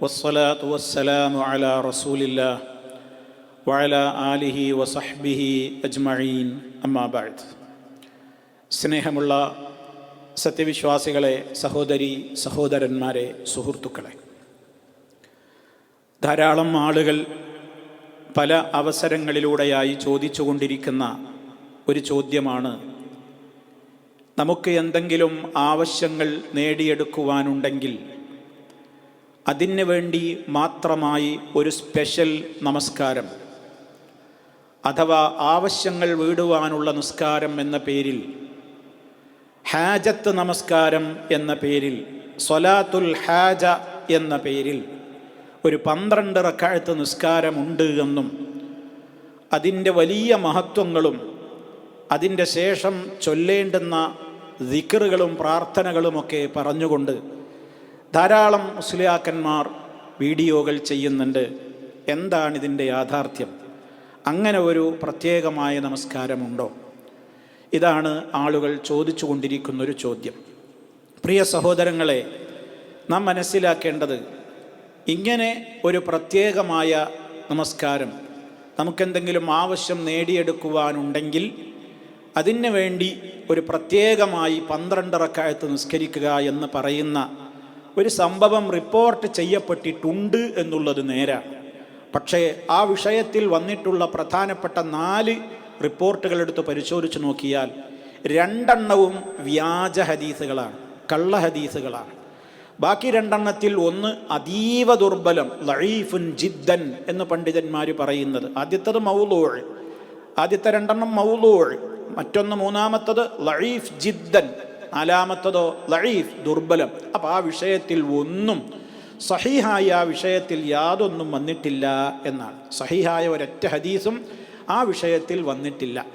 والصلاة والسلام على رسول الله وعلى آله وصحبه أجمعين أما بعد സ്നേഹമുള്ള സത്യവിശ്വാസികളെ സഹോദരി സഹോദരന്മാരെ സുഹൃത്തുക്കളെ ധാരാളം ആളുകൾ പല അവസരങ്ങളിലൂടെയായി ചോദിച്ചുകൊണ്ടിരിക്കുന്ന ഒരു ചോദ്യമാണ് നമുക്ക് എന്തെങ്കിലും ആവശ്യങ്ങൾ നേടിയെടുക്കുവാനുണ്ടെങ്കിൽ അതിന് വേണ്ടി മാത്രമായി ഒരു സ്പെഷ്യൽ നമസ്കാരം. അഥവാ ആവശ്യങ്ങൾ വീടുവാനുള്ള നിസ്കാരം എന്ന പേരിൽ ഹാജത്ത് നമസ്കാരം എന്ന പേരിൽ സ്വലാത്തുൽ ഹാജ എന്ന പേരിൽ ഒരു പന്ത്രണ്ട് റക്കാഴത്ത് നിസ്കാരമുണ്ട് എന്നും അതിന്റെ വലിയ മഹത്വങ്ങളും അതിന്റെ ശേഷം ചൊല്ലേണ്ടുന്ന ദിക്കറുകളും പ്രാർത്ഥനകളുമൊക്കെ പറഞ്ഞുകൊണ്ട് ധാരാളം മുസ്ലിയാക്കന്മാർ വീഡിയോകൾ ചെയ്യുന്നുണ്ട്. എന്താണ് ഇതിന്റെ യാഥാർത്ഥ്യം? അങ്ങനെ ഒരു പ്രത്യേകമായ നമസ്കാരമുണ്ടോ? ഇതാണ് ആളുകൾ ചോദിച്ചു കൊണ്ടിരിക്കുന്നൊരു ചോദ്യം. പ്രിയ സഹോദരങ്ങളെ നാം മനസ്സിലാക്കേണ്ടത് ഇങ്ങനെ ഒരു പ്രത്യേകമായ നമസ്കാരം നമുക്കെന്തെങ്കിലും ആവശ്യം നേടിയെടുക്കുവാനുണ്ടെങ്കിൽ അതിന് വേണ്ടി ഒരു പ്രത്യേകമായി പന്ത്രണ്ടറക്കായത്ത് നിസ്കരിക്കുക എന്ന് പറയുന്ന ഒരു സംഭവം റിപ്പോർട്ട് ചെയ്യപ്പെട്ടിട്ടുണ്ട് എന്നുള്ളത് നേരാണ് പക്ഷേ ആ വിഷയത്തിൽ വന്നിട്ടുള്ള പ്രധാനപ്പെട്ട നാല് റിപ്പോർട്ടുകൾ എടുത്ത് പരിശോധിച്ച് നോക്കിയാൽ രണ്ടെണ്ണവും വ്യാജ ഹദീസുകളാണ് കള്ള ഹദീസുകളാണ്. ബാക്കി രണ്ടെണ്ണത്തിൽ ഒന്ന് അതീവ ദുർബലം ലഴീഫുൻ ജിദ്ദൻ എന്ന് പണ്ഡിതന്മാർ പറയുന്നത്. ആദ്യത്തത് മൗലോൾ ആദ്യത്തെ രണ്ടെണ്ണം മൗലോൾ മറ്റൊന്ന് മൂന്നാമത്തത് ലഴീഫ് ജിദ്ദൻ. നാലാമത്തതോ ലഴീഫ് ദുർബലം. അപ്പോൾ ആ വിഷയത്തിൽ ഒന്നും സഹിഹായ ആ വിഷയത്തിൽ യാതൊന്നും വന്നിട്ടില്ല എന്നാണ്. സഹിഹായ ഒരൊറ്റ ഹദീസും ആ വിഷയത്തിൽ വന്നിട്ടില്ല.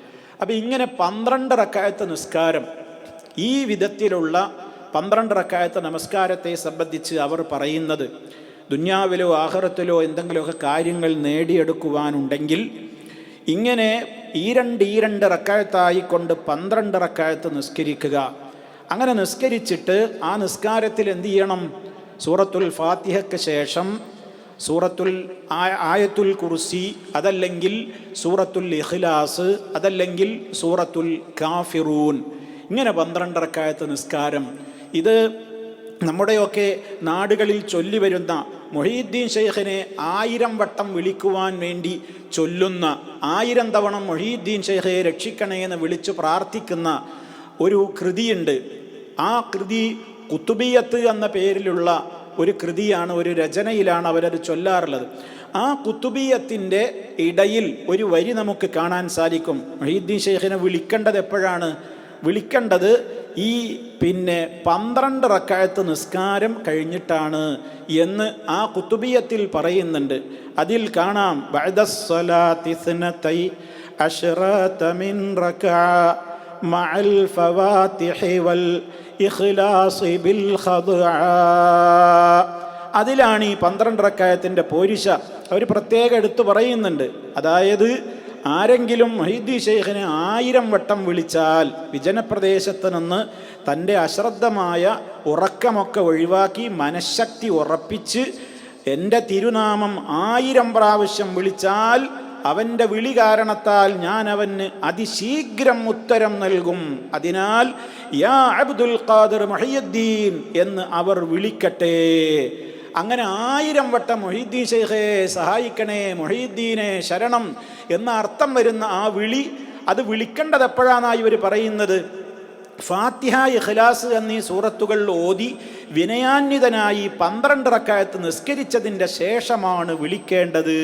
അപ്പം ഇങ്ങനെ പന്ത്രണ്ട് റക്കായത്തെ നിസ്കാരം ഈ വിധത്തിലുള്ള പന്ത്രണ്ട് റക്കായത്തെ നമസ്കാരത്തെ സംബന്ധിച്ച് അവർ പറയുന്നത് ദുന്യാവിലോ ആഹ്റത്തിലോ എന്തെങ്കിലുമൊക്കെ കാര്യങ്ങൾ നേടിയെടുക്കുവാനുണ്ടെങ്കിൽ ഇങ്ങനെ ഈ രണ്ട് ഈ രണ്ട് റക്കായത്തായിക്കൊണ്ട് പന്ത്രണ്ട് റക്കായത്ത് നിസ്കരിക്കുക അങ്ങനെ നിസ്കരിച്ചിട്ട് ആ നിസ്കാരത്തിൽ എന്ത് ചെയ്യണം? സൂറത്തുൽ ഫാത്തിഹയ്ക്ക് ശേഷം സൂറത്തുൽ ആയത്തുൽ കുർസി അതല്ലെങ്കിൽ സൂറത്തുൽ ഇഖ്ലാസ് അതല്ലെങ്കിൽ സൂറത്തുൽ കാഫിറൂൻ. ഇങ്ങനെ പന്ത്രണ്ടരക്കായത്ത് നിസ്കാരം. ഇത് നമ്മുടെയൊക്കെ നാടുകളിൽ ചൊല്ലി വരുന്ന മൊഹീദ്ദീൻ ഷെയ്ഖിനെ ആയിരം വട്ടം വിളിക്കുവാൻ വേണ്ടി ചൊല്ലുന്ന ആയിരം തവണ മൊഹീദ്ദീൻ ഷെയ്ഖെ രക്ഷിക്കണേ എന്ന് വിളിച്ച് പ്രാർത്ഥിക്കുന്ന ഒരു കൃതിയുണ്ട്. ആ കൃതി കുത്തുബിയത്ത് എന്ന പേരിലുള്ള ഒരു കൃതിയാണ് ഒരു രചനയിലാണ് അവരത് ചൊല്ലാറുള്ളത്. ആ കുത്തുബിയത്തിന്റെ ഇടയിൽ ഒരു വരി നമുക്ക് കാണാൻ സാധിക്കും. മഹീദ്ദീൻ ഷെയ്ഖിനെ വിളിക്കേണ്ടത് എപ്പോഴാണ്? വിളിക്കേണ്ടത് ഈ പിന്നെ പന്ത്രണ്ട് റക്കായത്ത് നിസ്കാരം കഴിഞ്ഞിട്ടാണ് എന്ന് ആ കുത്തുബിയത്തിൽ പറയുന്നുണ്ട്. അതിൽ കാണാം ഫവാത്തിഹി വൽ ഇഖ്ലാസ് ബിൽ അതിലാണ് ഈ പന്ത്രണ്ട് റക്കായത്തിന്റെ പോരിശ അവർ പ്രത്യേകം എടുത്തു പറയുന്നുണ്ട്. അതായത് ആരെങ്കിലും മഹീദി ഷെയ്ഖിനെ ആയിരം വട്ടം വിളിച്ചാൽ വിജനപ്രദേശത്ത് നിന്ന് തന്റെ അശ്രദ്ധമായ ഉറക്കമൊക്കെ ഒഴിവാക്കി മനഃശക്തി ഉറപ്പിച്ച് എന്റെ തിരുനാമം ആയിരം പ്രാവശ്യം വിളിച്ചാൽ അവന്റെ വിളി കാരണത്താൽ ഞാൻ അവന് അതിശീഘ്രം ഉത്തരം നൽകും. അതിനാൽ യാ അബ്ദുൽ ഖാദിർ മൊഹീദ്ദീൻ എന്ന് അവർ വിളിക്കട്ടെ. അങ്ങനെ ആയിരം വട്ടം മൊഹീദ്ദീൻ ഷെയ്ഖെ സഹായിക്കണേ മൊഹീദ്ദീനെ ശരണം എന്ന അർത്ഥം വരുന്ന ആ വിളി അത് വിളിക്കേണ്ടത് എപ്പോഴാണെന്നാണ് ഇവർ പറയുന്നത്? ഫാത്തിഹ ഇഖ്ലാസ് എന്നീ സൂറത്തുകൾ ഓതി വിനയാന്വിതനായി പന്ത്രണ്ട് റക്കായത്ത് നിസ്കരിച്ചതിന്റെ ശേഷമാണ് വിളിക്കേണ്ടത്.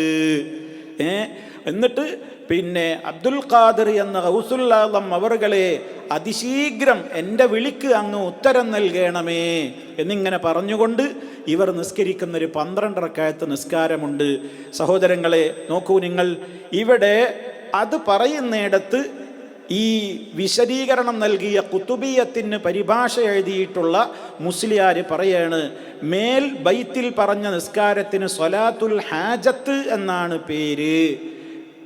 എന്നിട്ട് പിന്നെ അബ്ദുൽ ഖാദിർ എന്ന ഹൗസുല്ലാദം അവറുകളെ അതിശീഘ്രം എന്റെ വിളിക്ക് അങ്ങ് ഉത്തരം നൽകണമേ എന്നിങ്ങനെ പറഞ്ഞുകൊണ്ട് ഇവർ നിസ്കരിക്കുന്ന ഒരു നിസ്കാരമുണ്ട്. സഹോദരങ്ങളെ നോക്കൂ നിങ്ങൾ ഇവിടെ അത് പറയുന്നിടത്ത് ഈ വിശദീകരണം നൽകിയ കുത്തുബീയത്തിന് പരിഭാഷ എഴുതിയിട്ടുള്ള മുസ്ലിയാർ പറയാണ് മേൽ ബൈത്തിൽ പറഞ്ഞ നിസ്കാരത്തിന് സൊലാത്തുൽ ഹാജത്ത് എന്നാണ് പേര്.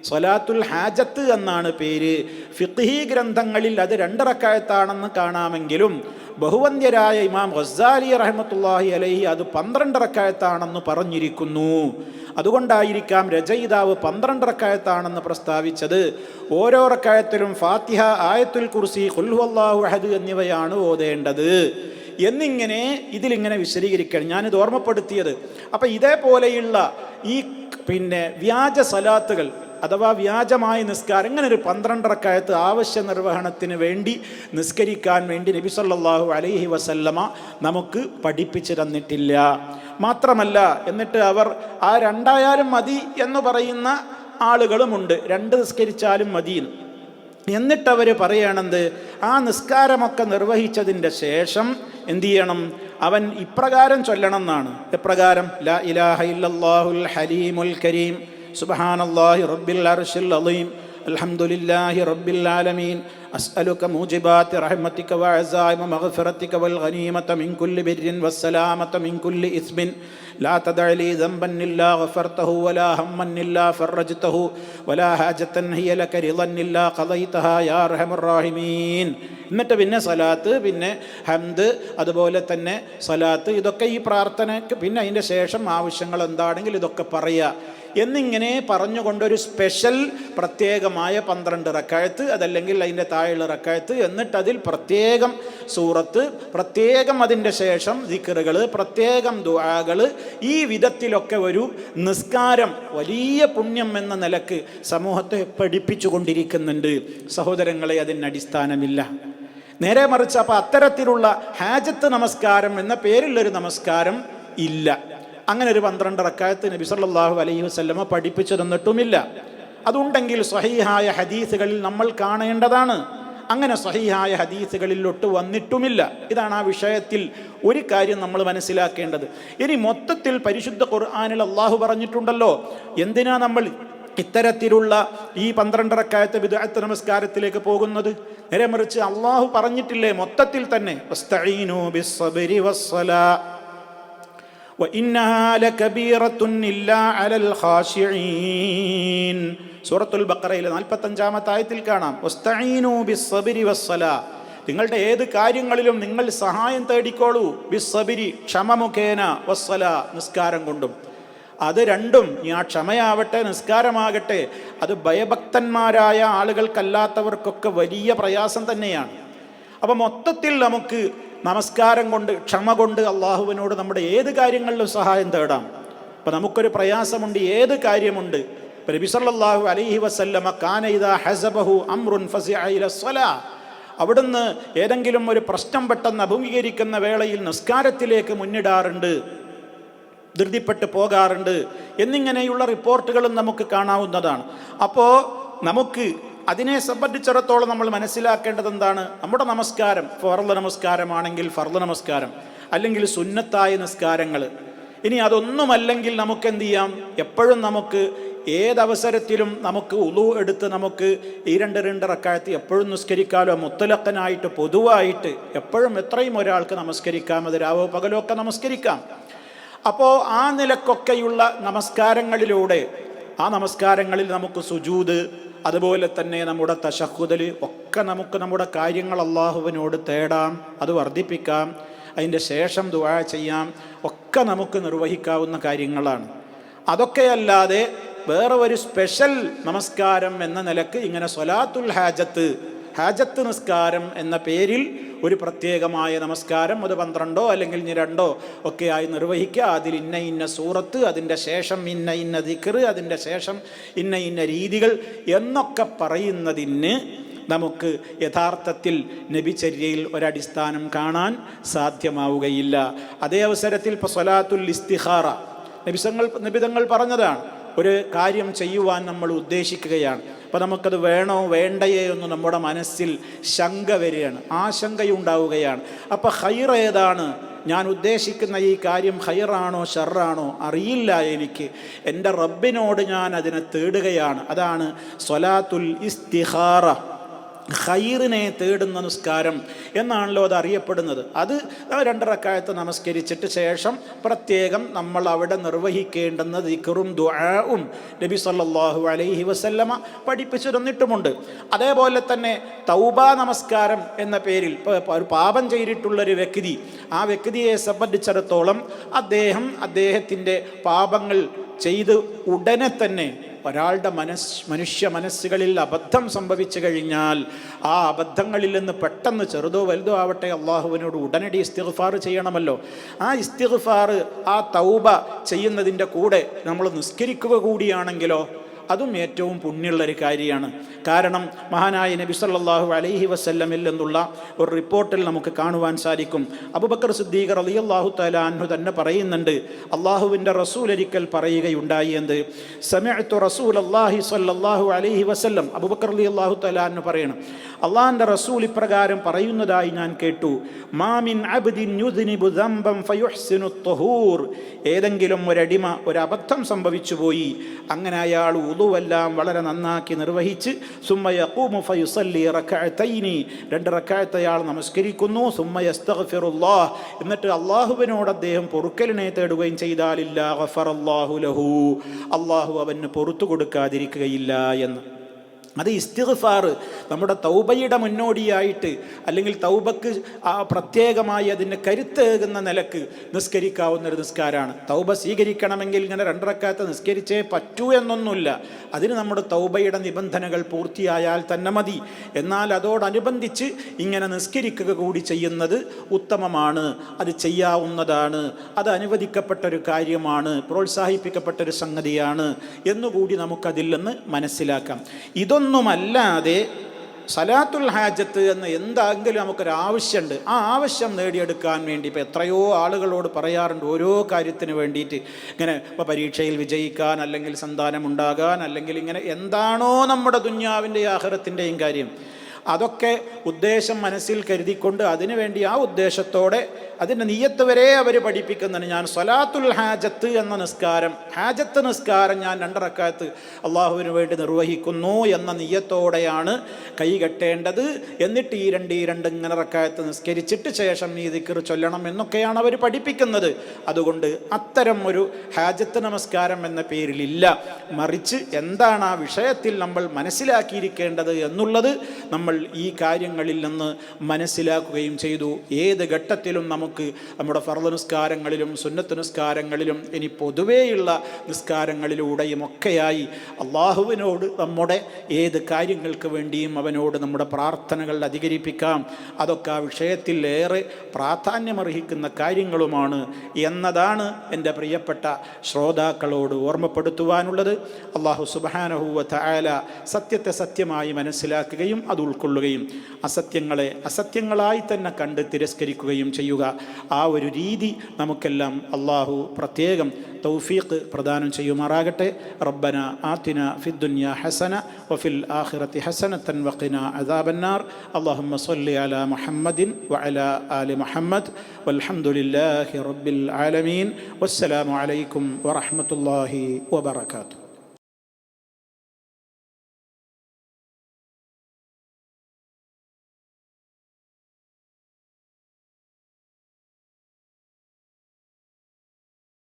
സൊലാത്തുൽ ഹാജത്ത് എന്നാണ് പേര്. ഫിഖ്ഹി ഗ്രന്ഥങ്ങളിൽ അത് രണ്ടറക്കായത്താണെന്ന് കാണാമെങ്കിലും ബഹുവന്യരായ ഇമാം ഖസാലി റഹമത്തുല്ലാഹി അലൈഹി അത് പന്ത്രണ്ടറക്കായത്താണെന്ന് പറഞ്ഞിരിക്കുന്നു. അതുകൊണ്ടായിരിക്കാം രചയിതാവ് പന്ത്രണ്ടറക്കായത്താണെന്ന് പ്രസ്താവിച്ചത്. ഓരോ റക്കായത്തിലും ഫാത്തിഹ ആയത്തുൽ കുർസി ഖുൽഹുല്ലാഹു അഹദ് എന്നിവയാണ് ഓതേണ്ടത്. എന്നിങ്ങനെ ഇതിലിങ്ങനെ വിശദീകരിക്കണം. ഞാനിത് ഓർമ്മപ്പെടുത്തിയത്. അപ്പം ഇതേപോലെയുള്ള ഈ പിന്നെ വ്യാജ സലാത്തുകൾ അഥവാ വ്യാജമായ നിസ്കാരം ഇങ്ങനെ ഒരു പന്ത്രണ്ടരക്കാലത്ത് ആവശ്യ നിർവഹണത്തിന് വേണ്ടി നിസ്കരിക്കാൻ വേണ്ടി നബി സല്ലാഹു അലൈഹി വസല്ലമ നമുക്ക് പഠിപ്പിച്ചു തന്നിട്ടില്ല. മാത്രമല്ല എന്നിട്ട് അവർ ആ രണ്ടായാലും മതി എന്ന് പറയുന്ന ആളുകളുമുണ്ട്. രണ്ട് നിസ്കരിച്ചാലും മതി എന്നിട്ടവർ പറയണത് ആ നിസ്കാരമൊക്കെ നിർവഹിച്ചതിന്റെ ശേഷം എന്തു ചെയ്യണം? അവൻ ഇപ്രകാരം ചൊല്ലണം എന്നാണ്. എപ്രകാരം? ലാ ഇലാഹ ഇല്ലല്ലാഹുൽ ഹലീമുൽ കരീം. സുബ്ഹാനല്ലാഹി റബ്ബിൽ അർശിൽ അളീം അൽഹംദുലില്ലാഹി റബ്ബിൽ ആലമീൻ أسألك موجبات رحمتك وعزائم مغفرتك والغنيمة من كل بر والسلامة من كل إثم لا تدع لي ذنبا إلا غفرته ولا هما إلا فرجته ولا حاجة هي لك رضا إلا قضيتها يا أرحم الراحمين എന്നിട്ട് പിന്നെ സലാത്ത് പിന്നെ ഹംദ് അതുപോലെ തന്നെ സലാത്ത് ഇതൊക്കെ ഈ പ്രാർത്ഥനയ്ക്ക് പിന്നെ അതിൻ്റെ ശേഷം ആവശ്യങ്ങൾ എന്താണെങ്കിൽ ഇതൊക്കെ പറയുക എന്നിങ്ങനെ പറഞ്ഞുകൊണ്ടൊരു സ്പെഷ്യൽ പ്രത്യേകമായ പന്ത്രണ്ട് റക്കായത്ത് അതല്ലെങ്കിൽ അതിന്റെ താഴെയുള്ള റക്കായത്ത് എന്നിട്ട് അതിൽ പ്രത്യേകം സൂറത്ത് പ്രത്യേകം അതിന്റെ ശേഷം ദിക്കറുകൾ പ്രത്യേകം ദുആകൾ ഈ വിധത്തിലൊക്കെ ഒരു നിസ്കാരം വലിയ പുണ്യം എന്ന നിലയ്ക്ക് സമൂഹത്തെ പഠിപ്പിച്ചു കൊണ്ടിരിക്കുന്നുണ്ട് സഹോദരങ്ങളെ അതിന് അടിസ്ഥാനമില്ല. നേരെ മറിച്ച് അപ്പം അത്തരത്തിലുള്ള ഹാജത്ത് നമസ്കാരം എന്ന പേരിലൊരു നമസ്കാരം ഇല്ല. അങ്ങനെ ഒരു പന്ത്രണ്ട് റക്കായത്ത് നബി സല്ലാഹു അലൈഹി വസ്ലമ പഠിപ്പിച്ചു തന്നിട്ടുമില്ല അതുണ്ടെങ്കിൽ സ്വഹീഹായ ഹദീസുകളിൽ നമ്മൾ കാണേണ്ടതാണ്. അങ്ങനെ സ്വഹീഹായ ഹദീസുകളിൽ ഒട്ട് വന്നിട്ടുമില്ല. ഇതാണ് ആ വിഷയത്തിൽ ഒരു കാര്യം നമ്മൾ മനസ്സിലാക്കേണ്ടത്. ഇനി മൊത്തത്തിൽ പരിശുദ്ധ ഖുർആാനിൽ അള്ളാഹു പറഞ്ഞിട്ടുണ്ടല്ലോ എന്തിനാ നമ്മൾ ഇത്തരത്തിലുള്ള ഈ പന്ത്രണ്ടരക്കായത്തെ വിദഗ്ധ നമസ്കാരത്തിലേക്ക് പോകുന്നത്? നേരെ മറിച്ച് അള്ളാഹു പറഞ്ഞിട്ടില്ലേ മൊത്തത്തിൽ തന്നെ സൂറത്തുൽ ബക്കറയിലെ നാൽപ്പത്തഞ്ചാമത്തെ ആയത്തിൽ കാണാം. നിങ്ങളുടെ ഏത് കാര്യങ്ങളിലും നിങ്ങൾ സഹായം തേടിക്കോളൂ. ബിസ്സബിരി ക്ഷമ മുഖേന വസ്സല നിസ്കാരം കൊണ്ടും. അത് രണ്ടും ഈ ആ ക്ഷമയാവട്ടെ നിസ്കാരമാകട്ടെ അത് ഭയഭക്തന്മാരായ ആളുകൾക്കല്ലാത്തവർക്കൊക്കെ വലിയ പ്രയാസം തന്നെയാണ്. അപ്പം മൊത്തത്തിൽ നമുക്ക് നമസ്കാരം കൊണ്ട് ക്ഷമ കൊണ്ട് അള്ളാഹുവിനോട് നമ്മുടെ ഏത് കാര്യങ്ങളിലും സഹായം തേടാം. ഇപ്പം നമുക്കൊരു പ്രയാസമുണ്ട് ഏത് കാര്യമുണ്ട്? ഇപ്പം അലൈഹി വസല്ലമ ഹസബഹു അവിടുന്ന് ഏതെങ്കിലും ഒരു പ്രശ്നം പെട്ടെന്ന് അഭിമുഖീകരിക്കുന്ന വേളയിൽ നിസ്കാരത്തിലേക്ക് മുന്നിടാറുണ്ട് ധൃതിപ്പെട്ട് പോകാറുണ്ട് എന്നിങ്ങനെയുള്ള റിപ്പോർട്ടുകളും നമുക്ക് കാണാവുന്നതാണ്. അപ്പോൾ നമുക്ക് അതിനെ സംബന്ധിച്ചിടത്തോളം നമ്മൾ മനസ്സിലാക്കേണ്ടത് എന്താണ്? നമ്മുടെ നമസ്കാരം ഫർദ് നമസ്കാരമാണെങ്കിൽ ഫർദ് നമസ്കാരം അല്ലെങ്കിൽ സുന്നത്തായ നിസ്കാരങ്ങൾ. ഇനി അതൊന്നുമല്ലെങ്കിൽ നമുക്ക് എന്ത് ചെയ്യാം? എപ്പോഴും നമുക്ക് ഏതവസരത്തിലും നമുക്ക് ഉളു എടുത്ത് നമുക്ക് ഈ രണ്ട് രണ്ട് റക്കായത്ത് എപ്പോഴും നിസ്കരിക്കാലോ. മുത്തലക്കനായിട്ട് പൊതുവായിട്ട് എപ്പോഴും എത്രയും ഒരാൾക്ക് നമസ്കരിക്കാം. അത് രാവോ പകലോ ഒക്കെ നമസ്കരിക്കാം. അപ്പോൾ ആ നിലക്കൊക്കെയുള്ള നമസ്കാരങ്ങളിലൂടെ ആ നമസ്കാരങ്ങളിൽ നമുക്ക് സുജൂത് അതുപോലെ തന്നെ നമ്മുടെ തശഹുദൽ ഒക്കെ നമുക്ക് നമ്മുടെ കാര്യങ്ങൾ അള്ളാഹുവിനോട് തേടാം അത് വർദ്ധിപ്പിക്കാം അതിന്റെ ശേഷം ദുആ ചെയ്യാം ഒക്കെ നമുക്ക് നിർവഹിക്കാവുന്ന കാര്യങ്ങളാണ്. അതൊക്കെയല്ലാതെ വേറെ ഒരു സ്പെഷ്യൽ നമസ്കാരം എന്ന നിലയ്ക്ക് ഇങ്ങനെ സൊലാത്തുൽ ഹാജത്ത് ഹാജത്ത് നിസ്കാരം എന്ന പേരിൽ ഒരു പ്രത്യേകമായ നമസ്കാരം അത് പന്ത്രണ്ടോ അല്ലെങ്കിൽ ഇനി രണ്ടോ ഒക്കെയായി നിർവഹിക്കുക. അതിൽ ഇന്ന ഇന്ന സൂറത്ത് അതിന്റെ ശേഷം ഇന്ന ഇന്ന ദിക്കർ അതിന്റെ ശേഷം ഇന്ന ഇന്ന രീതികൾ എന്നൊക്കെ പറയുന്നതിന് നമുക്ക് യഥാർത്ഥത്തിൽ നബിചര്യയിൽ ഒരടിസ്ഥാനം കാണാൻ സാധ്യമാവുകയില്ല. അതേ അവസരത്തിൽ ഇപ്പോൾ സ്വലാത്തുൽ ഇസ്തിഹാറ നബിസങ്ങൾ നിബിതങ്ങൾ പറഞ്ഞതാണ്. ഒരു കാര്യം ചെയ്യുവാൻ നമ്മൾ ഉദ്ദേശിക്കുകയാണ്. അപ്പോൾ നമുക്കത് വേണോ വേണ്ടയേ എന്ന് നമ്മുടെ മനസ്സിൽ ശങ്ക വരികയാണ്. ആശങ്കയുണ്ടാവുകയാണ്. അപ്പോൾ ഹൈർ ഏതാണ്? ഞാൻ ഉദ്ദേശിക്കുന്ന ഈ കാര്യം ഹൈറാണോ ഷർറാണോ അറിയില്ല എനിക്ക്. എന്റെ റബ്ബിനോട് ഞാൻ അതിനെ തേടുകയാണ്. അതാണ് സ്വലാത്തുൽ ഇസ്തിഹാറ ഖൈറിനെ തേടുന്ന നിസ്കാരം എന്നാണല്ലോ അത് അറിയപ്പെടുന്നത്. അത് രണ്ടരക്കാലത്ത് നമസ്കരിച്ചിട്ട് ശേഷം പ്രത്യേകം നമ്മൾ അവിടെ നിർവഹിക്കേണ്ടുന്ന ദിക്കറും ദുആവും നബി സല്ലാഹു അലൈഹി വസല്ലമ പഠിപ്പിച്ചു തന്നിട്ടുമുണ്ട് അതേപോലെ തന്നെ തൗബ നമസ്കാരം എന്ന പേരിൽ ഒരു പാപം ചെയ്തിട്ടുള്ളൊരു വ്യക്തി ആ വ്യക്തിയെ സംബന്ധിച്ചിടത്തോളം അദ്ദേഹം അദ്ദേഹത്തിന്റെ പാപങ്ങൾ ചെയ്ത് ഉടനെ തന്നെ ഒരാളുടെ മനസ് മനുഷ്യ മനസ്സുകളിൽ അബദ്ധം സംഭവിച്ചു കഴിഞ്ഞാൽ ആ അബദ്ധങ്ങളിൽ നിന്ന് പെട്ടെന്ന് ചെറുതോ വലുതോ ആവട്ടെ അള്ളാഹുവിനോട് ഉടനടി ഇസ്തിഗ്ഫാർ ചെയ്യണമല്ലോ. ആ ഇസ്തിഗ്ഫാർ ആ തൗബ ചെയ്യുന്നതിന്റെ കൂടെ നമ്മൾ നിസ്കരിക്കുക കൂടിയാണെങ്കിലോ അതും ഏറ്റവും പുണ്യമുള്ളൊരു കാര്യമാണ്. കാരണം മഹാനായ നബി സല്ലാഹു അലൈഹി വസ്ല്ലമിൽ എന്നുള്ള ഒരു റിപ്പോർട്ടിൽ നമുക്ക് കാണുവാൻ സാധിക്കും. അബുബക്കർ സിദ്ദീഖർ റളിയല്ലാഹു അള്ളാഹു അൻഹു തന്നെ പറയുന്നുണ്ട് അള്ളാഹുവിന്റെ റസൂൽ ഒരിക്കൽ പറയുകയുണ്ടായി എന്ത്? സമയത്തു റസൂൽ അള്ളാഹി സല്ലാഹു അലൈഹി വസ്ല്ലം. അബുബക്കർ അലി അള്ളാഹു അൻഹു പറയണം അള്ളാഹിന്റെ റസൂൽ ഇപ്രകാരം പറയുന്നതായി ഞാൻ കേട്ടു മാമിൻ ഏതെങ്കിലും ഒരടിമ ഒരു അബദ്ധം സംഭവിച്ചു പോയി അങ്ങനെ അയാൾ ഉളുവെല്ലാം വളരെ നന്നാക്കി നിർവഹിച്ച് സുമ്മ യഖൂമു ഫയുസല്ലി റകഅതൈനി രണ്ട് റകഅത്ത് അയാൾ നമസ്കരിക്കുന്നു. സുമ്മയ യസ്തഗ്ഫിറുല്ലാഹ് എന്നിട്ട് അള്ളാഹുവിനോട് അദ്ദേഹം പൊറുക്കലിനെ തേടുകയും ചെയ്താലില്ല ഗഫറല്ലാഹു ലഹു. അള്ളാഹു അവന് പൊറത്തു കൊടുക്കാതിരിക്കുകയില്ല എന്ന്. അത് ഇസ്തിഗ്ഫാർ നമ്മുടെ തൗബയുടെ മുന്നോടിയായിട്ട് അല്ലെങ്കിൽ തൗബക്ക് ആ പ്രത്യേകമായി അതിന് കരുത്തേകുന്ന നിലയ്ക്ക് നിസ്കരിക്കാവുന്ന ഒരു നിസ്കാരമാണ്. തൗബ സ്വീകരിക്കണമെങ്കിൽ ഇങ്ങനെ രണ്ടരക്കാലത്ത് നിസ്കരിച്ചേ പറ്റൂ എന്നൊന്നുമില്ല. അതിന് നമ്മുടെ തൗബയുടെ നിബന്ധനകൾ പൂർത്തിയായാൽ തന്നെ മതി. എന്നാൽ അതോടനുബന്ധിച്ച് ഇങ്ങനെ നിസ്കരിക്കുക കൂടി ചെയ്യുന്നത് ഉത്തമമാണ്. അത് ചെയ്യാവുന്നതാണ്. അത് അനുവദിക്കപ്പെട്ട ഒരു കാര്യമാണ്. പ്രോത്സാഹിപ്പിക്കപ്പെട്ട ഒരു സംഗതിയാണ് എന്നുകൂടി നമുക്കതിൽ നിന്ന് മനസ്സിലാക്കാം. ഇതൊന്നുമല്ലാതെ സലാത്തുൽ ഹാജത്ത് എന്ന് എന്തെങ്കിലും നമുക്കൊരു ആവശ്യമുണ്ട് ആ ആവശ്യം നേടിയെടുക്കാൻ വേണ്ടി ഇപ്പോൾ എത്രയോ ആളുകളോട് പറയാറുണ്ട് ഓരോ കാര്യത്തിന് വേണ്ടിയിട്ട്. ഇങ്ങനെ ഇപ്പോൾ പരീക്ഷയിൽ വിജയിക്കാൻ അല്ലെങ്കിൽ സന്താനം ഉണ്ടാകാൻ അല്ലെങ്കിൽ ഇങ്ങനെ എന്താണോ നമ്മുടെ ദുന്യാവിന്റെ ആഹാരത്തിന്റെയും കാര്യം. അതൊക്കെ ഉദ്ദേശം മനസ്സിൽ കരുതിക്കൊണ്ട് അതിനുവേണ്ടി ആ ഉദ്ദേശത്തോടെ അതിന്റെ നീയത്ത് വരെ അവർ പഠിപ്പിക്കുന്നുണ്ട്. ഞാൻ സ്വലാത്തുൽ ഹാജത്ത് എന്ന നിസ്കാരം ഹാജത്ത് നിസ്കാരം ഞാൻ രണ്ടറക്കാലത്ത് അള്ളാഹുവിന് വേണ്ടി നിർവഹിക്കുന്നു എന്ന നീയത്തോടെയാണ് കൈ കെട്ടേണ്ടത്. എന്നിട്ട് ഈ രണ്ട് ഈ രണ്ട് ഇങ്ങനെ റക്കായത്ത് നിസ്കരിച്ചിട്ട് ശേഷം ഈ ദിക്കർ ചൊല്ലണം എന്നൊക്കെയാണ് അവർ പഠിപ്പിക്കുന്നത്. അതുകൊണ്ട് അത്തരം ഒരു ഹാജത്ത് നമസ്കാരം എന്ന പേരിലില്ല. മറിച്ച് എന്താണ് ആ വിഷയത്തിൽ നമ്മൾ മനസ്സിലാക്കിയിരിക്കേണ്ടത് എന്നുള്ളത് നമ്മൾ ഈ കാര്യങ്ങളിൽ നിന്ന് മനസ്സിലാക്കുകയും ചെയ്തു. ഏത് ഘട്ടത്തിലും നമുക്ക് നമ്മുടെ ഫർദ് നിസ്കാരങ്ങളിലും സുന്നത്ത് നിസ്കാരങ്ങളിലും ഇനി പൊതുവേയുള്ള നിസ്കാരങ്ങളിലൂടെയും ഒക്കെയായി അള്ളാഹുവിനോട് നമ്മുടെ ഏത് കാര്യങ്ങൾക്ക് വേണ്ടിയും അവനോട് നമ്മുടെ പ്രാർത്ഥനകൾ അധികരിപ്പിക്കാം. അതൊക്കെ ആ വിഷയത്തിൽ ഏറെ പ്രാധാന്യമർഹിക്കുന്ന കാര്യങ്ങളുമാണ് എന്നതാണ് എന്റെ പ്രിയപ്പെട്ട ശ്രോതാക്കളോട് ഓർമ്മപ്പെടുത്തുവാനുള്ളത്. അള്ളാഹു സുബാനഹുവ തആല സത്യത്തെ സത്യമായി മനസ്സിലാക്കുകയും അത് ഉൾക്കൊള്ളുകയും അസത്യങ്ങളെ അസത്യങ്ങളായി തന്നെ കണ്ട് തിരസ്കരിക്കുകയും ചെയ്യുക. ആ ഒരു രീതി നമുക്കെല്ലാം അള്ളാഹു പ്രത്യേകം തൗഫീഖ് പ്രദാനം ചെയ്യുമാറാകട്ടെ. റബ്ബന ആത്തിന ഫിദ്ദുന്യ ഹസന വഫിൽ ആഖിറത്തി ഹസനത്തൻ വഖിന അദാബന്നാർ. അള്ളാഹുമ്മ സല്ലി അല മുഹമ്മദിൻ വഅല ആലി മുഹമ്മദ്. വൽഹംദുലില്ലാഹി റബ്ബിൽ ആലമീൻ. വസ്സലാമു അലൈക്കും വറഹ്മത്തുള്ളാഹി വബറകാതുഹു.